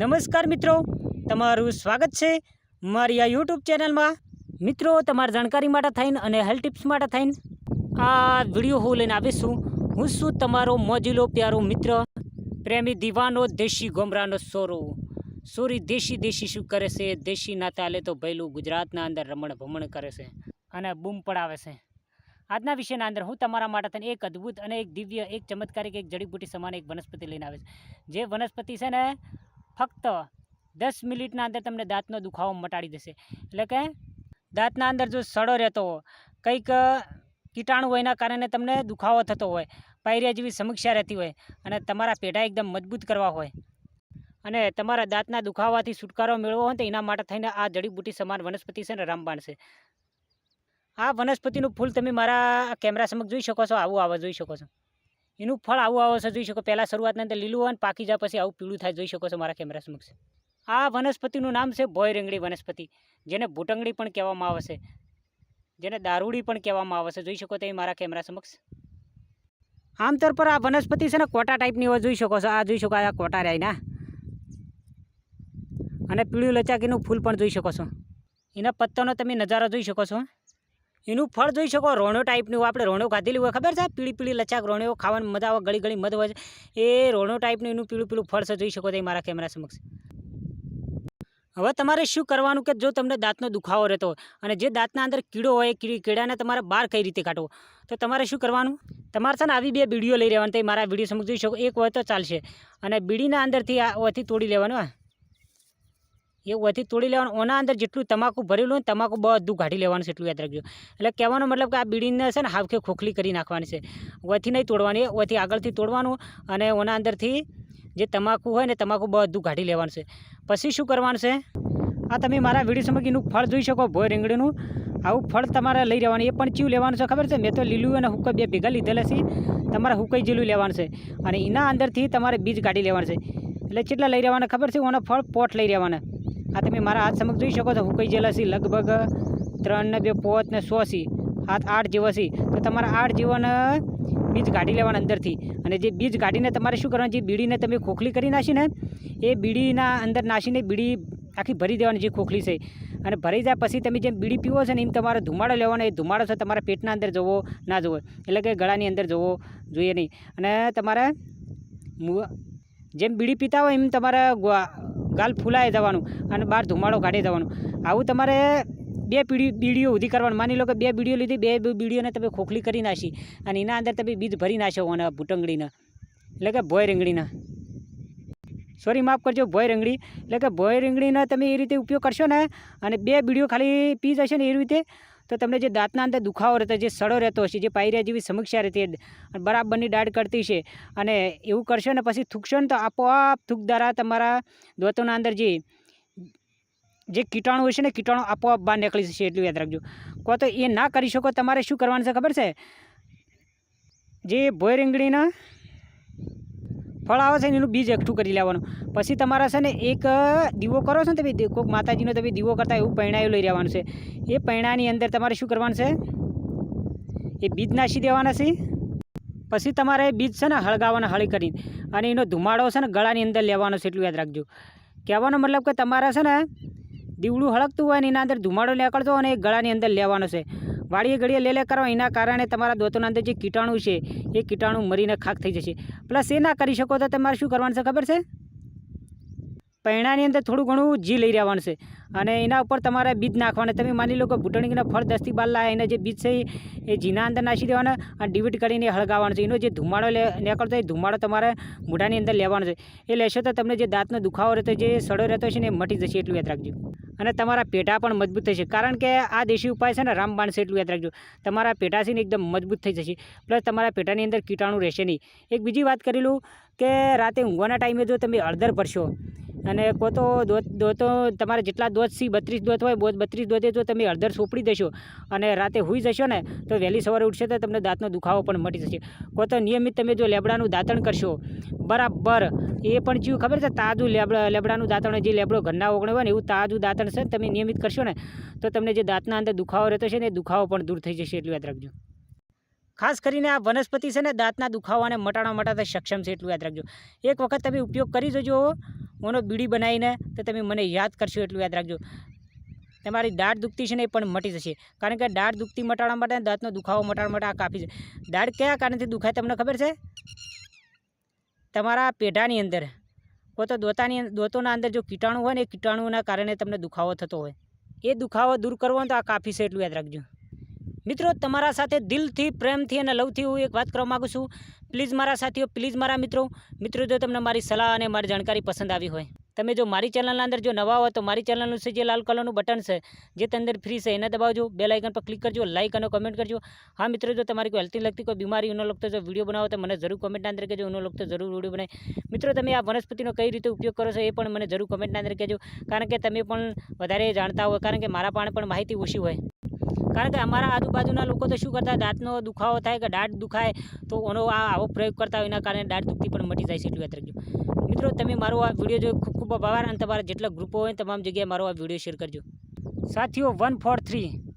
નમસ્કાર મિત્રો. તમારું સ્વાગત છે મારી આ યુટ્યુબ ચેનલમાં. મિત્રો, તમારી જાણકારી માટે થઈને અને હેલ્થ ટિપ્સ માટે થઈને આ વીડિયો હું લઈને આવીશું હું છું તમારો મોજીલો પ્યારો મિત્ર, પ્રેમી દીવાનો દેશી ગોમરાનો સોરો. સોરી, દેશી દેશી શું કરે છે? દેશી ના તાલે તો ભયલું ગુજરાતના અંદર રમણ ભમણ કરે છે અને બૂમ પડાવે છે. આજના વિષયના અંદર હું તમારા માટે થઈને એક અદ્ભુત અને એક દિવ્ય, એક ચમત્કારિક, એક જડીબુટી સમાન એક વનસ્પતિ લઈને આવે છે જે વનસ્પતિ છે ને ફક્ત દસ મિનિટના અંદર તમને દાંતનો દુખાવો મટાડી દેશે. એટલે કે દાંતના અંદર જો સડો રહેતો હોય, કંઈક કીટાણુ હોય એના કારણે તમને દુખાવો થતો હોય, પાયરિયા જેવી સમીક્ષા રહેતી હોય અને તમારા પેઢા એકદમ મજબૂત કરવા હોય અને તમારા દાંતના દુખાવાથી છુટકારો મેળવવો હોય તો એના માટે થઈને આ જડીબુટી સમાન વનસ્પતિ છે ને રામબાણ છે. આ વનસ્પતિનું ફૂલ તમે મારા કેમેરા સમક્ષ જોઈ શકો છો, આવું આવા જોઈ શકો છો. એનું ફળ આવું આવે છે, જોઈ શકો, પહેલાં શરૂઆતની અંદર લીલું હોય પાકી જાય પછી આવું પીળું થાય, જોઈ શકો છો મારા કેમેરા સમક્ષ. આ વનસ્પતિનું નામ છે ભોય રીંગણી વનસ્પતિ, જેને ભૂટંગડી પણ કહેવામાં આવે છે, જેને દારૂડી પણ કહેવામાં આવે છે, જોઈ શકો તે મારા કેમેરા સમક્ષ. આમતર પર આ વનસ્પતિ છે ને કોટા ટાઈપની હોય, જોઈ શકો છો, આ જોઈ શકો, આ કોટા રહ્યા અને પીળું લચાકીનું ફૂલ પણ જોઈ શકો છો. એના પત્તાનો તમે નજારો જોઈ શકો છો. એનું ફળ જોઈ શકો રોણો ટાઈપનું આપણે રોણો ખાધેલી હોય, ખબર છે? પીળી પીળી લચાક રોણો ખાવાનું મજા આવે, ગળી ગળી મધ હોય એ રોણો ટાઈપનું એનું પીળું પીળું ફળ છે, જોઈ શકો તે મારા કેમેરા સમક્ષ. હવે તમારે શું કરવાનું કે જો તમને દાંતનો દુખાવો રહેતો અને જે દાંતના અંદર કીડો હોય કીડાને તમારે બહાર કઈ રીતે કાઢવો? તો તમારે શું કરવાનું? તમારે છે ને આવી બે બીડીઓ લઈ રહેવાની તે મારા વીડિયો સમક્ષ જોઈ શકો. એક હોય તો ચાલશે અને બીડીના અંદરથી આ ઓથી તોડી લેવાનું એ ઓથી તોડી લેવાનું. ઓના અંદર જેટલું તમાકુ ભરેલું હોય તમાકુ બધું કાઢી લેવાનું છે, એટલું યાદ રાખજો. એટલે કહેવાનો મતલબ કે આ બીડીને છે ને હાવખે ખોખલી કરી નાખવાની છે. ઓથી નહીં તોડવાની, ઓથી આગળથી તોડવાનું અને ઓના અંદરથી જે તમાકુ હોય ને તમાકુ બધું કાઢી લેવાનું છે. પછી શું કરવાનું છે? આ તમે મારા વીડિયો સમય એનું ફળ જોઈ શકો, ભોય રીંગણીનું. આવું ફળ તમારે લઈ રહેવાનું, એ પણ ચીવ લેવાનું છે, ખબર છે? મેં તો લીલું અને હુક્કા બે ભેગા લીધેલા છે. તમારે હુકાઈ જેલું લેવાનું છે. અને એના અંદરથી તમારે બીજ કાઢી લેવાનું છે. એટલે કેટલા લઈ રહેવાના ખબર છે? ઓના ફળ પોટ લઈ રહેવાના. આ તમે મારા હાથ સમક્ષ જોઈ શકો છો, હુકાઈ જેલા છે લગભગ ત્રણ ને બે પોત ને સો સી હાથ આઠ જેવો સી તો તમારા આઠ જેવાને બીજ કાઢી લેવાના અંદરથી. અને જે બીજ કાઢીને તમારે શું કરવાનું, જે બીડીને તમે ખોખલી કરી નાખીને, એ બીડીના અંદર નાખીને બીડી આખી ભરી દેવાની જે ખોખલી છે. અને ભરી જાય પછી તમે જેમ બીડી પીવો છો ને એમ તમારે ધુમાડો લેવાનો, એ ધુમાડો છે તમારા પેટના અંદર જવો, ના જવો. એટલે કે ગળાની અંદર જવો, જોઈએ નહીં. અને તમારે જેમ બીડી પીતા હોય એમ તમારે ગાલ ફૂલાઈ જવાનું અને બહાર ધુમાડો કાઢી જવાનું. આવું તમારે બે પીડી બીડીઓ ઊધી કરવાનું. માની લો કે બે બીડીઓ લીધી, બે બીડીઓને તમે ખોખલી કરી નાખી અને એના અંદર તમે બીજ ભરી નાખો અને ભૂટંગડીના એટલે કે ભોય રીંગણીના. સોરી માફ કરજો, ભોય રીંગણી. એટલે કે ભોય રીંગણીનો તમે એ રીતે ઉપયોગ કરશો ને અને બે બીડીઓ ખાલી પી જશે ને એ રીતે તો તમને જે દાંતના અંદર દુખાવો રહેતો, જે સડો રહેતો હશે, જે પાયરિયા જેવી સમસ્યા રહેતી બરાબરની દાઢ કરતી છે અને એવું કરશો ને પછી થૂકશો ને તો આપોઆપ થૂક દ્વારા તમારા દોતોના અંદર જે જે કીટાણુ હોય છે ને કીટાણુ આપોઆપ બહાર નીકળી જશે, એટલું યાદ રાખજો. કહો તો એ ના કરી શકો, તમારે શું કરવાનું છે ખબર છે? જે ભોય રીંગણીના ફળ આવે છે ને એનું બીજ એકઠું કરી લેવાનું. પછી તમારે છે ને એક દીવો કરો છો ને તમે, કોઈક માતાજીનો તમે દીવો કરતા એવું પૈણાયું લઈ રહેવાનું છે. એ પૈણાની અંદર તમારે શું કરવાનું છે? એ બીજ નાસી દેવાના છે. પછી તમારે એ બીજ છે ને હળગાવાના હળી કરીને. અને એનો ધુમાડો છે ને ગળાની અંદર લેવાનો છે, એટલું યાદ રાખજો. કહેવાનો મતલબ કે તમારે છે ને દીવડું હળગતું હોય અને એના અંદર ધુમાડો નીકળતો હોય અને એ ગળાની અંદર લેવાનો છે. વાડીએ ઘડીએ લે લે કરો. એના કારણે તમારા દોતોના અંદર જે કીટાણુ છે, એ કીટાણુ મરીને ખાક થઈ જશે. પ્લસ એ ના કરી શકો તો તમારે શું કરવાનું છે ખબર છે? પૈણાની અંદર થોડું ઘણું જી લઈ રહેવાનું છે. અને એના ઉપર તમારે બીજ નાખવાના. તમે માની લો કે ભૂટણીના ફળ દસથી બાર લાવે એના જે બીજ છે એ- જીના અંદર નાખી દેવાના અને ડિવિટ કરીને હળગાવવાનું છે. એનો જે ધુમાડો લે, નીકળતો એ ધુમાડો તમારે મોઢાની અંદર લેવાનો છે. એ લેશો તો તમને જે દાંતનો દુખાવો રહેતો જે સડો રહેતો છે ને એ મટી જશે. એટલું યાદ રાખજો. અને તમારા પેટા પણ મજબૂત થશે કારણ કે આ દેશી ઉપાય છે ને રામબાણ છે એટલું યાદ રાખજો. તમારા ને એકદમ મજબૂત થઈ જશે. પ્લસ તમારા પેટાની અંદર કીટાણુ રહેશે નહીં. એક બીજી વાત કરી લઉં કે રાતે ઊંઘવાના ટાઈમે જો તમે હળદર ભરશો અને કો તો દોત, દોતો તમારે જેટલા દોત સી બત્રીસ દોત હોય, બોત બત્રીસ દોતે જો તમે હળદર સોપડી દેશો. અને રાતે હોઈ જશો ને, તો વહેલી સવારે ઉઠશે તો તમને દાંતનો દુખાવો પણ મટી જશે. કો તો નિયમિત તમે જો લેબડાનું દાંતણ કરશો. બરાબર. એ પણ ચીવું ખબર છે? તાજું લેબડા, લેબડાનું દાંતણ જે લેબડો ઘરના ઓગણે હોય ને, એવું તાજું દાંતણ છે તમે નિયમિત કરશો ને, તો તમને જે દાંતના અંદર દુખાવો રહેતો છે ને, એ દુખાવો પણ દૂર થઈ જશે. એટલું યાદ રાખજો. ખાસ કરીને આ વનસ્પતિ છે ને, દાંતના દુખાવાને મટાડવા માટે સક્ષમ છે, એટલું યાદ રાખજો. એક વખત તમે ઉપયોગ કરી જોજો ઓનો બીડી બનાવીને તો તમે મને યાદ કરશો, એટલું યાદ રાખજો. તમારી દાઢ દુખતી છે ને એ પણ મટી જશે. કારણ કે દાઢ દુખતી મટાડવા માટે દાંતનો દુખાવો મટાડવા માટે આ કાફી છે. દાઢ કયા કારણથી દુખાય તમને ખબર છે? તમારા પેઢાની અંદર. કો તો દોતાની દોતોના અંદર જો કીટાણુ હોય ને એ કીટાણુના કારણે તમને દુખાવો થતો હોય. એ દુખાવો દૂર કરવો તો આ કાફી છે, એટલું યાદ રાખજો. મિત્રો, તમારા સાથે દિલથી, પ્રેમથી અને લવથી હું એક વાત કરવા માગું છું. પ્લીઝ મારા સાથીઓ, પ્લીઝ મારા મિત્રો. મિત્રો, જો તમને મારી સલાહ અને મારી જાણકારી પસંદ આવી હોય, તમે જો મારી ચેનલના અંદર જો નવા હોય તો મારી ચેનલનું છે જે લાલ કલરનું બટન છે જે તે અંદર ફ્રી છે, એને દબાવજો. બે લાઇકન પર ક્લિક કરજો, લાઇક અને કમેન્ટ કરજો. હા, મિત્રો, જો તમારી કોઈ હેલ્થી લગતી કોઈ બીમારી ઉનો લગતો જો વીડિયો બનાવો તો મને જરૂર કમેન્ટના અંદર કહેજો, ઉનો લગતો જરૂર વીડિયો બનાવે મિત્રો, તમે આ વનસ્પતિનો કઈ રીતે ઉપયોગ કરો છો એ પણ મને જરૂર કમેન્ટના અંદર કહેજો. કારણ કે તમે પણ વધારે જાણતા હોય, કારણ કે મારા પાસે પણ માહિતી ઓછી હોય. કારણ કે અમારા આજુબાજુના લોકો તો શું કરતા, દાંતનો દુખાવો થાય કે દાંત દુખાય, તો ઓનો આ આવો પ્રયોગ કરતા હોય એના કારણે દાઢ દુખતી પણ મટી જાય છે એટલું યાદ રાખજો. મિત્રો, તમે મારો આ વીડિયો જોઈ ખૂબ ખૂબ આભાર અને તમારા જેટલા ગ્રુપો હોય તમામ જગ્યાએ મારો આ વીડિયો શેર કરજો. સાથીઓ, વન ફોર થ્રી.